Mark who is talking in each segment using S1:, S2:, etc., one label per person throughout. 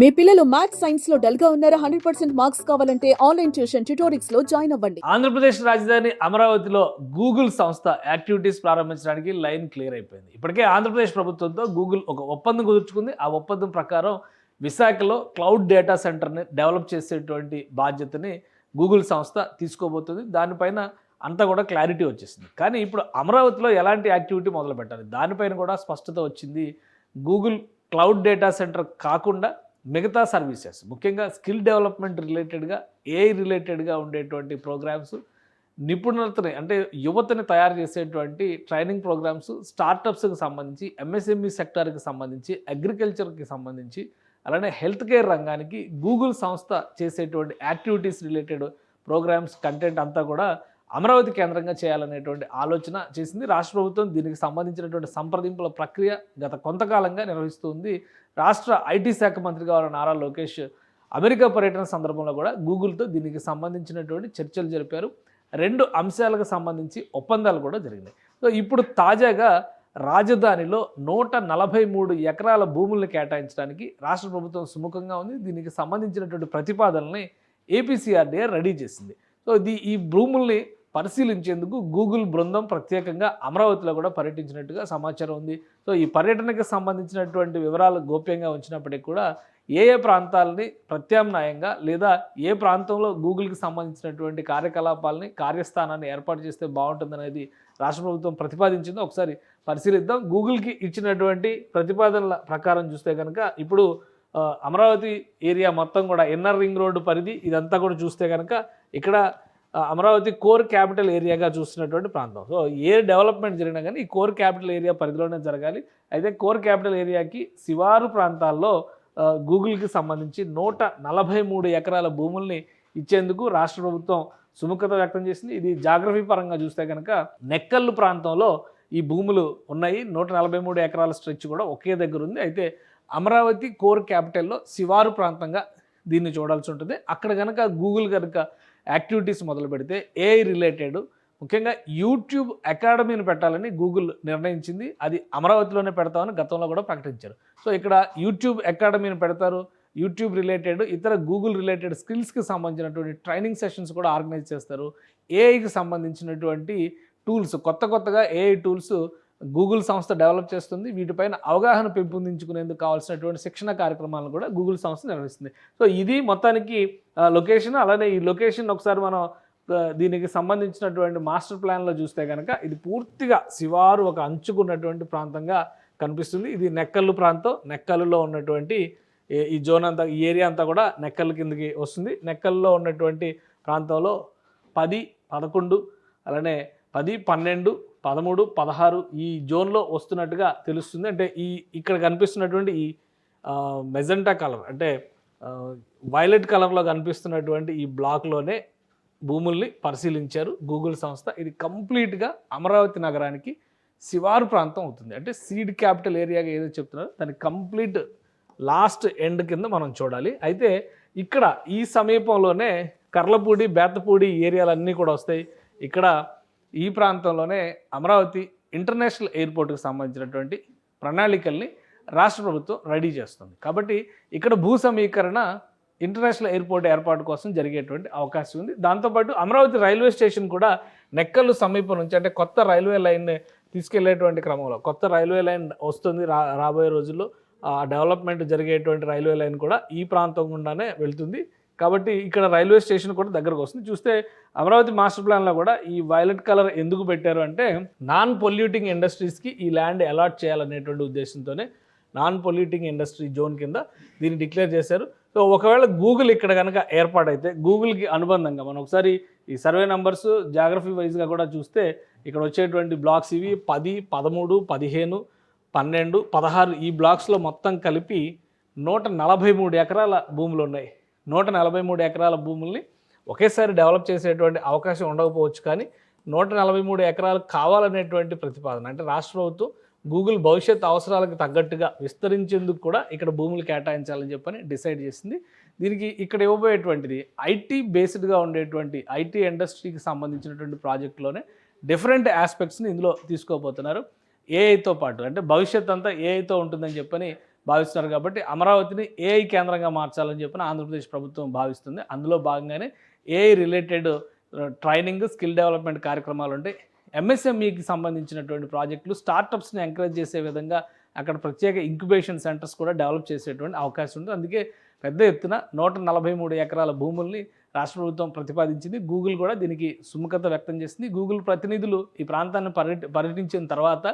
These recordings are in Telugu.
S1: మీ పిల్లలు మ్యాథ్స్ సైన్స్లో డల్గా ఉన్నారా? హండ్రెడ్ పర్సెంట్ మార్క్స్ కావాలంటే ఆన్లైన్ ట్యూషన్ ట్యూటోరిక్స్లో జాయిన్ అవ్వండి.
S2: ఆంధ్రప్రదేశ్ రాజధాని అమరావతిలో గూగుల్ సంస్థ యాక్టివిటీస్ ప్రారంభించడానికి లైన్ క్లియర్ అయిపోయింది. ఇప్పటికే ఆంధ్రప్రదేశ్ ప్రభుత్వంతో గూగుల్ ఒక ఒప్పందం కుదుర్చుకుంది. ఆ ఒప్పందం ప్రకారం విశాఖలో క్లౌడ్ డేటా సెంటర్ని డెవలప్ చేసేటువంటి బాధ్యతని గూగుల్ సంస్థ తీసుకోబోతుంది. దానిపైన అంతా కూడా క్లారిటీ వచ్చేసింది. కానీ ఇప్పుడు అమరావతిలో ఎలాంటి యాక్టివిటీ మొదలు పెట్టాలి దానిపైన కూడా స్పష్టత వచ్చింది. గూగుల్ క్లౌడ్ డేటా సెంటర్ కాకుండా మిగతా సర్వీసెస్ ముఖ్యంగా స్కిల్ డెవలప్మెంట్ రిలేటెడ్గా ఏఐ రిలేటెడ్గా ఉండేటువంటి ప్రోగ్రామ్స్ నిపుణులతని అంటే యువతని తయారు చేసేటువంటి ట్రైనింగ్ ప్రోగ్రామ్స్ స్టార్టప్స్కి సంబంధించి ఎంఎస్ఎంఈ సెక్టార్కి సంబంధించి అగ్రికల్చర్కి సంబంధించి అలానే హెల్త్ కేర్ రంగానికి గూగుల్ సంస్థ చేసేటువంటి యాక్టివిటీస్ రిలేటెడ్ ప్రోగ్రామ్స్ కంటెంట్ అంతా కూడా అమరావతి కేంద్రంగా చేయాలనేటువంటి ఆలోచన చేసింది. రాష్ట్ర ప్రభుత్వం దీనికి సంబంధించినటువంటి సంప్రదింపుల ప్రక్రియ గత కొంతకాలంగా నిర్వహిస్తుంది. రాష్ట్ర ఐటీ శాఖ మంత్రిగా ఉన్న నారా లోకేష్ అమెరికా పర్యటన సందర్భంలో కూడా గూగుల్తో దీనికి సంబంధించినటువంటి చర్చలు జరిపారు. రెండు అంశాలకు సంబంధించి ఒప్పందాలు కూడా జరిగినాయి. సో ఇప్పుడు తాజాగా రాజధానిలో నూట నలభై మూడు ఎకరాల భూముల్ని కేటాయించడానికి రాష్ట్ర ప్రభుత్వం సుముఖంగా ఉంది. దీనికి సంబంధించినటువంటి ప్రతిపాదనల్ని ఏపీసీఆర్డీఏ రెడీ చేసింది. సో ఇది ఈ భూముల్ని పరిశీలించేందుకు గూగుల్ బృందం ప్రత్యేకంగా అమరావతిలో కూడా పర్యటించినట్టుగా సమాచారం ఉంది. సో ఈ పర్యటనకు సంబంధించినటువంటి వివరాలు గోప్యంగా ఉంచినప్పటికీ కూడా ఏ ఏ ప్రాంతాలని ప్రత్యామ్నాయంగా లేదా ఏ ప్రాంతంలో గూగుల్కి సంబంధించినటువంటి కార్యకలాపాలని కార్యస్థానాన్ని ఏర్పాటు చేస్తే బాగుంటుందనేది రాష్ట్ర ప్రభుత్వం ప్రతిపాదించిందో ఒకసారి పరిశీలిద్దాం. గూగుల్కి ఇచ్చినటువంటి ప్రతిపాదనల ప్రకారం చూస్తే కనుక ఇప్పుడు అమరావతి ఏరియా మొత్తం కూడా ఇన్నర్ రింగ్ రోడ్డు పరిధి ఇదంతా కూడా చూస్తే కనుక ఇక్కడ అమరావతి కోర్ క్యాపిటల్ ఏరియాగా చూస్తున్నటువంటి ప్రాంతం. సో ఏ డెవలప్మెంట్ జరిగినా కానీ ఈ కోర్ క్యాపిటల్ ఏరియా పరిధిలోనే జరగాలి. అయితే కోర్ క్యాపిటల్ ఏరియాకి శివారు ప్రాంతాల్లో గూగుల్కి సంబంధించి నూట నలభై మూడు ఎకరాల భూముల్ని ఇచ్చేందుకు రాష్ట్ర ప్రభుత్వం సుముఖత వ్యక్తం చేసింది. ఇది జాగ్రఫీ పరంగా చూస్తే కనుక నెక్కల్లు ప్రాంతంలో ఈ భూములు ఉన్నాయి. నూట నలభై మూడు ఎకరాల స్ట్రెచ్ కూడా ఒకే దగ్గర ఉంది. అయితే అమరావతి కోర్ క్యాపిటల్లో శివారు ప్రాంతంగా దీన్ని చూడాల్సి ఉంటుంది. అక్కడ కనుక గూగుల్ కనుక యాక్టివిటీస్ మొదలు పెడితే ఏఐ రిలేటెడ్ ముఖ్యంగా యూట్యూబ్ అకాడమీని పెట్టాలని గూగుల్ నిర్ణయించింది. అది అమరావతిలోనే పెడతామని గతంలో కూడా ప్రకటించారు. సో ఇక్కడ యూట్యూబ్ అకాడమీని పెడతారు. యూట్యూబ్ రిలేటెడ్ ఇతర గూగుల్ రిలేటెడ్ స్కిల్స్కి సంబంధించినటువంటి ట్రైనింగ్ సెషన్స్ కూడా ఆర్గనైజ్ చేస్తారు. ఏఐకి సంబంధించినటువంటి టూల్స్ కొత్త కొత్తగా ఏఐ టూల్స్ గూగుల్ సంస్థ డెవలప్ చేస్తుంది. వీటిపైన అవగాహన పెంపొందించుకునేందుకు కావాల్సినటువంటి శిక్షణ కార్యక్రమాలను కూడా గూగుల్ సంస్థ నిర్వహిస్తుంది. సో ఇది మొత్తానికి లొకేషన్ అలానే ఈ లొకేషన్ ఒకసారి మనం దీనికి సంబంధించినటువంటి మాస్టర్ ప్లాన్లో చూస్తే కనుక ఇది పూర్తిగా శివారు ఒక అంచుకున్నటువంటి ప్రాంతంగా కనిపిస్తుంది. ఇది నెక్కల్లు ప్రాంతం. నెక్కల్లో ఉన్నటువంటి ఈ జోన్ అంతా ఈ ఏరియా అంతా కూడా నెక్కల్ కిందకి వస్తుంది. నెక్కల్లో ఉన్నటువంటి ప్రాంతంలో పది పదకొండు అలానే పది పన్నెండు పదమూడు పదహారు ఈ జోన్లో వస్తున్నట్టుగా తెలుస్తుంది. అంటే ఈ ఇక్కడ కనిపిస్తున్నటువంటి ఈ మెజెంటా కలర్ అంటే వైలెట్ కలర్లో కనిపిస్తున్నటువంటి ఈ బ్లాక్లోనే భూముల్ని పరిశీలించారు గూగుల్ సంస్థ. ఇది కంప్లీట్గా అమరావతి నగరానికి శివారు ప్రాంతం అవుతుంది. అంటే సీడ్ క్యాపిటల్ ఏరియాగా ఏదో చెప్తున్నారో. దాని కంప్లీట్ లాస్ట్ ఎండ్ కింద మనం చూడాలి. అయితే ఇక్కడ ఈ సమీపంలోనే కర్లపూడి బేతపూడి ఏరియాలన్నీ కూడా వస్తాయి. ఇక్కడ ఈ ప్రాంతంలోనే అమరావతి ఇంటర్నేషనల్ ఎయిర్పోర్ట్కి సంబంధించినటువంటి ప్రణాళికల్ని రాష్ట్ర ప్రభుత్వం రెడీ చేస్తుంది. కాబట్టి ఇక్కడ భూ సమీకరణ ఇంటర్నేషనల్ ఎయిర్పోర్ట్ ఏర్పాటు కోసం జరిగేటువంటి అవకాశం ఉంది. దాంతోపాటు అమరావతి రైల్వే స్టేషన్ కూడా నెక్కలు సమీపం నుంచి అంటే కొత్త రైల్వే లైన్ తీసుకెళ్ళేటువంటి క్రమంలో కొత్త రైల్వే లైన్ వస్తుంది రా రాబోయే రోజుల్లో. ఆ డెవలప్మెంట్ జరిగేటువంటి రైల్వే లైన్ కూడా ఈ ప్రాంతం గుండానే వెళ్తుంది. కాబట్టి ఇక్కడ రైల్వే స్టేషన్ కూడా దగ్గరకు వస్తుంది. చూస్తే అమరావతి మాస్టర్ ప్లాన్లో కూడా ఈ వైలెట్ కలర్ ఎందుకు పెట్టారు అంటే నాన్ పొల్యూటింగ్ ఇండస్ట్రీస్కి ఈ ల్యాండ్ అలాట్ చేయాలనేటువంటి ఉద్దేశంతోనే నాన్ పొల్యూటింగ్ ఇండస్ట్రీ జోన్ కింద దీన్ని డిక్లేర్ చేశారు. సో ఒకవేళ గూగుల్ ఇక్కడ కనుక ఏర్పాటైతే గూగుల్కి అనుబంధంగా మనం ఒకసారి ఈ సర్వే నంబర్స్ జాగ్రఫీ వైజ్గా కూడా చూస్తే ఇక్కడ వచ్చేటువంటి బ్లాక్స్ ఇవి పది పదమూడు పదిహేను పన్నెండు పదహారు ఈ బ్లాక్స్లో మొత్తం కలిపి నూట నలభై మూడు ఎకరాల భూములు ఉన్నాయి. నూట నలభై మూడు ఎకరాల భూముల్ని ఒకేసారి డెవలప్ చేసేటువంటి అవకాశం ఉండకపోవచ్చు కానీ నూట నలభై మూడు ఎకరాలు కావాలనేటువంటి ప్రతిపాదన. అంటే రాష్ట్ర ప్రభుత్వం గూగుల్ భవిష్యత్ అవసరాలకు తగ్గట్టుగా విస్తరించేందుకు కూడా ఇక్కడ భూములు కేటాయించాలని చెప్పని డిసైడ్ చేసింది. దీనికి ఇక్కడ ఇవ్వబోయేటువంటిది ఐటీ బేస్డ్గా ఉండేటువంటి ఐటీ ఇండస్ట్రీకి సంబంధించినటువంటి ప్రాజెక్టులోనే డిఫరెంట్ ఆస్పెక్ట్స్ని ఇందులో తీసుకోబోతున్నారు. ఏఐతో పాటు అంటే భవిష్యత్ అంతా ఏఐతో ఉంటుందని చెప్పని భావిస్తున్నారు కాబట్టి అమరావతిని ఏఐ కేంద్రంగా మార్చాలని చెప్పిన ఆంధ్రప్రదేశ్ ప్రభుత్వం భావిస్తుంది. అందులో భాగంగానే AI related training skill development కార్యక్రమాలు ఉంటాయి ఎంఎస్ఎంఈకి సంబంధించినటువంటి ప్రాజెక్టులు స్టార్టప్స్ని ఎంకరేజ్ చేసే విధంగా అక్కడ ప్రత్యేక ఇంక్యుబేషన్ సెంటర్స్ కూడా డెవలప్ చేసేటువంటి అవకాశం ఉంది. అందుకే పెద్ద ఎత్తున నూట నలభై మూడు ఎకరాల భూముల్ని రాష్ట్ర ప్రభుత్వం ప్రతిపాదించింది. గూగుల్ కూడా దీనికి సుముఖత వ్యక్తం చేసింది. గూగుల్ ప్రతినిధులు ఈ ప్రాంతాన్ని పర్యటి పర్యటించిన తర్వాత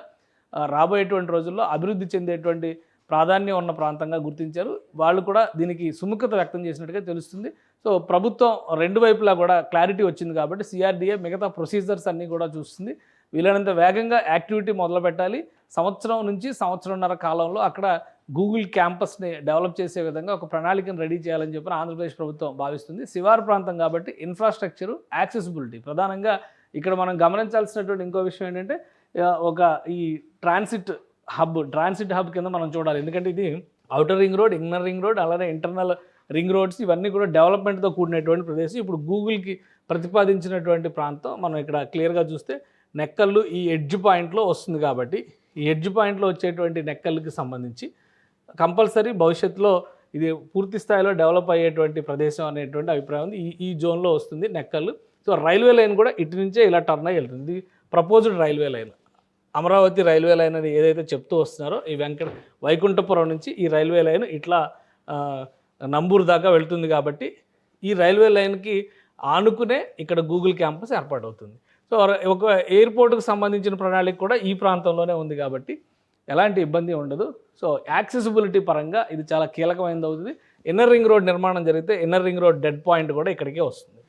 S2: రాబోయేటువంటి రోజుల్లో అభివృద్ధి చెందేటువంటి ప్రాధాన్యం ఉన్న ప్రాంతంగా గుర్తించారు. వాళ్ళు కూడా దీనికి సుముఖత వ్యక్తం చేసినట్టుగా తెలుస్తుంది. సో ప్రభుత్వం రెండు వైపులా కూడా క్లారిటీ వచ్చింది కాబట్టి సిఆర్డీఏ మిగతా ప్రొసీజర్స్ అన్నీ కూడా చూస్తుంది. వీలైనంత వేగంగా యాక్టివిటీ మొదలుపెట్టాలి. సంవత్సరం నుంచి సంవత్సరంన్నర కాలంలో అక్కడ గూగుల్ క్యాంపస్ని డెవలప్ చేసే విధంగా ఒక ప్రణాళికను రెడీ చేయాలని చెప్పి ఆంధ్రప్రదేశ్ ప్రభుత్వం భావిస్తుంది. శివారు ప్రాంతం కాబట్టి ఇన్ఫ్రాస్ట్రక్చర్ యాక్సెసిబిలిటీ. ప్రధానంగా ఇక్కడ మనం గమనించాల్సినటువంటి ఇంకో విషయం ఏంటంటే ఒక ఈ ట్రాన్సిట్ హబ్ ట్రాన్సిట్ హబ్ కింద మనం చూడాలి. ఎందుకంటే ఇది outer ring road inner ring road అలానే ఇంటర్నల్ రింగ్ రోడ్స్ ఇవన్నీ కూడా డెవలప్మెంట్తో కూడినటువంటి ప్రదేశం. ఇప్పుడు గూగుల్కి ప్రతిపాదించినటువంటి ప్రాంతం మనం ఇక్కడ క్లియర్గా చూస్తే నెక్కళ్ళు ఈ ఎడ్జ్ పాయింట్లో వస్తుంది కాబట్టి ఈ ఎడ్జ్ పాయింట్లో వచ్చేటువంటి నెక్కళ్ళకి సంబంధించి కంపల్సరీ భవిష్యత్తులో ఇది పూర్తి స్థాయిలో డెవలప్ అయ్యేటువంటి ప్రదేశం అనేటువంటి అభిప్రాయం ఉంది. ఈ ఈ జోన్లో వస్తుంది నెక్కళ్ళు. సో రైల్వే లైన్ కూడా ఇటు నుంచే ఇలా టర్న్ అయ్యి వెళ్తుంది. Proposed railway line. Amaravati railway line అని ఏదైతే చెప్తూ వస్తున్నారో ఈ వెంకట వైకుంఠపురం నుంచి ఈ రైల్వే లైన్ ఇట్లా నంబూరు దాకా వెళ్తుంది కాబట్టి ఈ రైల్వే లైన్కి ఆనుకునే ఇక్కడ గూగుల్ క్యాంపస్ ఏర్పాటవుతుంది. సో ఒక ఎయిర్పోర్ట్కి సంబంధించిన ప్రణాళిక కూడా ఈ ప్రాంతంలోనే ఉంది కాబట్టి ఎలాంటి ఇబ్బంది ఉండదు. సో యాక్సెసిబిలిటీ పరంగా ఇది చాలా కీలకమైనది అవుతుంది. ఇన్నర్ రింగ్ రోడ్ నిర్మాణం జరిగితే inner ring road dead point కూడా ఇక్కడికే వస్తుంది.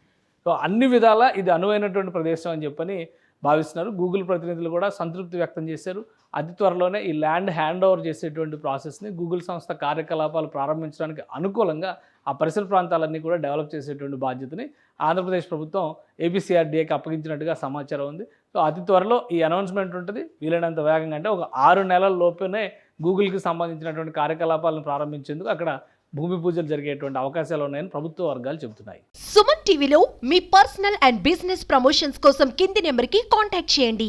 S2: సో అన్ని విధాలా ఇది అనువైనటువంటి ప్రదేశం అని చెప్పని భావిస్తున్నారు. గూగుల్ ప్రతినిధులు కూడా సంతృప్తి వ్యక్తం చేశారు. అతి త్వరలోనే ఈ ల్యాండ్ హ్యాండ్ ఓవర్ చేసేటువంటి ప్రాసెస్ని గూగుల్ సంస్థ కార్యకలాపాలు ప్రారంభించడానికి అనుకూలంగా ఆ పరిసర ప్రాంతాలన్నీ కూడా డెవలప్ చేసేటువంటి బాధ్యతని ఆంధ్రప్రదేశ్ ప్రభుత్వం ఏపీసీఆర్డీఏకి అప్పగించినట్టుగా సమాచారం ఉంది. సో అతి త్వరలో ఈ అనౌన్స్మెంట్ ఉంటుంది. వీలైనంత వేగంగా అంటే ఒక ఆరు నెలల లోపునే గూగుల్కి సంబంధించినటువంటి కార్యకలాపాలను ప్రారంభించేందుకు అక్కడ భూమి పూజలు జరిగేటువంటి అవకాశాలు ఉన్నాయని ప్రభుత్వ వర్గాలు చెబుతున్నాయి.
S3: సుమన్ టీవీలో మీ పర్సనల్ అండ్ బిజినెస్ ప్రమోషన్స్ కోసం కింది నెంబర్కి కాంటాక్ట్ చేయండి.